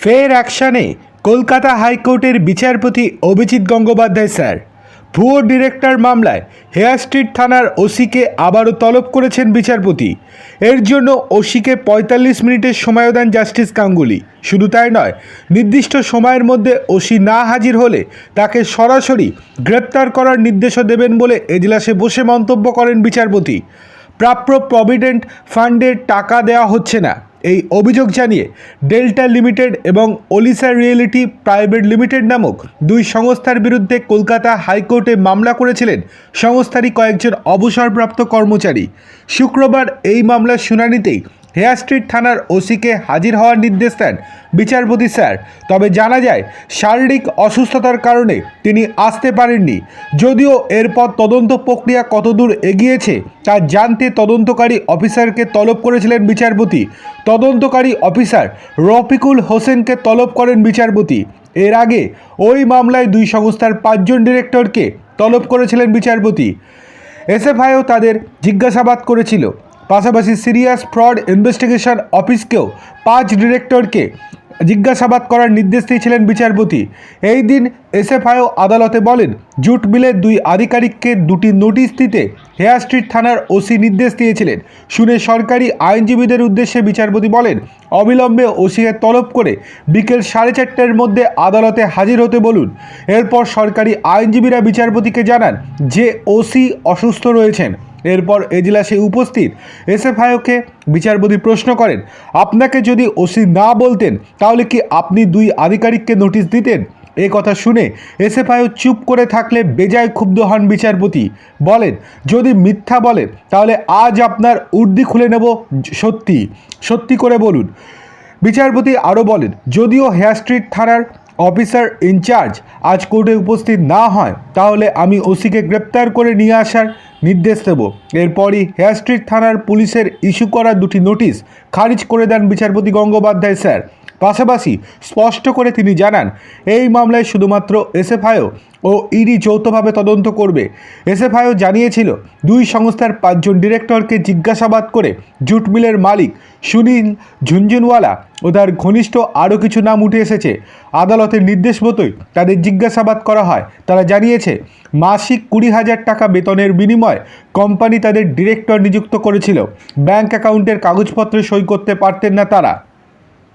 ফের অ্যাকশনে কলকাতা হাইকোর্টের বিচারপতি অভিজিৎ গঙ্গোপাধ্যায়, স্যার। ভুয়ো ডিরেক্টর মামলায় হেয়ার স্ট্রিট থানার ওসিকে আবারও তলব করেছেন বিচারপতি। এর জন্য ওসিকে পঁয়তাল্লিশ মিনিটের সময় দেন জাস্টিস গাঙ্গুলি। শুধু তাই নয়, নির্দিষ্ট সময়ের মধ্যে ওসি না হাজির হলে তাকে সরাসরি গ্রেপ্তার করার নির্দেশও দেবেন বলে এজলাসে বসে মন্তব্য করেন বিচারপতি। প্রাপ্য প্রভিডেন্ট ফান্ডের টাকা দেওয়া হচ্ছে না। এই অভিযোগ জানিয়ে ডেল্টা লিমিটেড এবং ওলিসা রিয়েলিটি প্রাইভেট লিমিটেড নামক দুই সংস্থার বিরুদ্ধে কলকাতা হাইকোর্টে মামলা করেছিলেন সংস্থারই কয়েকজন অবসরপ্রাপ্ত কর্মচারী। শুক্রবার এই মামলার শুনানিতেই হেয়ার স্ট্রিট থানার ওসিকে হাজির হওয়ার নির্দেশ দেন বিচারপতি স্যার। তবে জানা যায়, শারীরিক অসুস্থতার কারণে তিনি আসতে পারেননি। যদিও এরপর তদন্ত প্রক্রিয়া কতদূর এগিয়েছে তা জানতে তদন্তকারী অফিসারকে তলব করেছিলেন বিচারপতি। তদন্তকারী অফিসার রফিকুল হোসেনকে তলব করেন বিচারপতি। এর আগে ওই মামলায় দুই সংস্থার পাঁচজন ডিরেক্টরকে তলব করেছিলেন বিচারপতি। এসএফআইও তাদের জিজ্ঞাসাবাদ করেছিল। পাশাপাশি সিরিয়াস ফ্রড ইনভেস্টিগেশন অফিসকেও পাঁচ ডিরেক্টরকে জিজ্ঞাসাবাদ করার নির্দেশ দিয়েছিলেন বিচারপতি। এই দিন এসএফআইও আদালতে বলেন, জুট মিলের দুই আধিকারিককে দুটি নোটিশ দিতে হেয়ার স্ট্রিট থানার ওসি নির্দেশ দিয়েছিলেন। শুনে সরকারি আইনজীবীদের উদ্দেশ্যে বিচারপতি বলেন, অবিলম্বে ওসিকে তলব করে বিকেল সাড়ে চারটের মধ্যে আদালতে হাজির হতে বলুন। এরপর সরকারি আইনজীবীরা বিচারপতিকে জানান যে ওসি অসুস্থ রয়েছেন। এরপর এজলাসে উপস্থিত এসএফআইওকে বিচারপতি প্রশ্ন করেন, আপনাকে যদি ওসি না বলতেন, তাহলে কি আপনি দুই আধিকারিককে নোটিশ দিতেন? এ কথা শুনে এসএফআইও চুপ করে থাকলে বেজায় ক্ষুব্ধ হন বিচারপতি। বলেন, যদি মিথ্যা বলেন তাহলে আজ আপনার উর্দি খুলে নেব সত্যি। সত্যি করে বলুন। বিচারপতি আরও বলেন, যদিও হেয়ার স্ট্রিট থানার অফিসার ইনচার্জ আজ কোর্টে উপস্থিত না হয়, তাহলে আমি ওসিকে গ্রেপ্তার করে নিয়ে আসার নির্দেশ দেব। এরপরই হেয়ার স্ট্রিট থানার পুলিশের ইস্যু করা দুটি নোটিশ খারিজ করে দেন বিচারপতি গঙ্গোপাধ্যায়, স্যার। পাশাপাশি স্পষ্ট করে তিনি জানান, এই মামলায় শুধুমাত্র এসএফআইও ও ইডি যৌথভাবে তদন্ত করবে। এসএফআইও জানিয়েছিল, দুই সংস্থার পাঁচজন ডিরেক্টরকে জিজ্ঞাসাবাদ করে জুট মিলের মালিক সুনীল ঝুনঝুনওয়ালা ও তার ঘনিষ্ঠ আরও কিছু নাম উঠে এসেছে। আদালতের নির্দেশ মতোই তাদের জিজ্ঞাসাবাদ করা হয়। তারা জানিয়েছে, মাসিক কুড়ি হাজার টাকা বেতনের বিনিময়ে কোম্পানি তাদের ডিরেক্টর নিযুক্ত করেছিল। ব্যাংক অ্যাকাউন্টের কাগজপত্রে সই করতে পারতেন না তারা।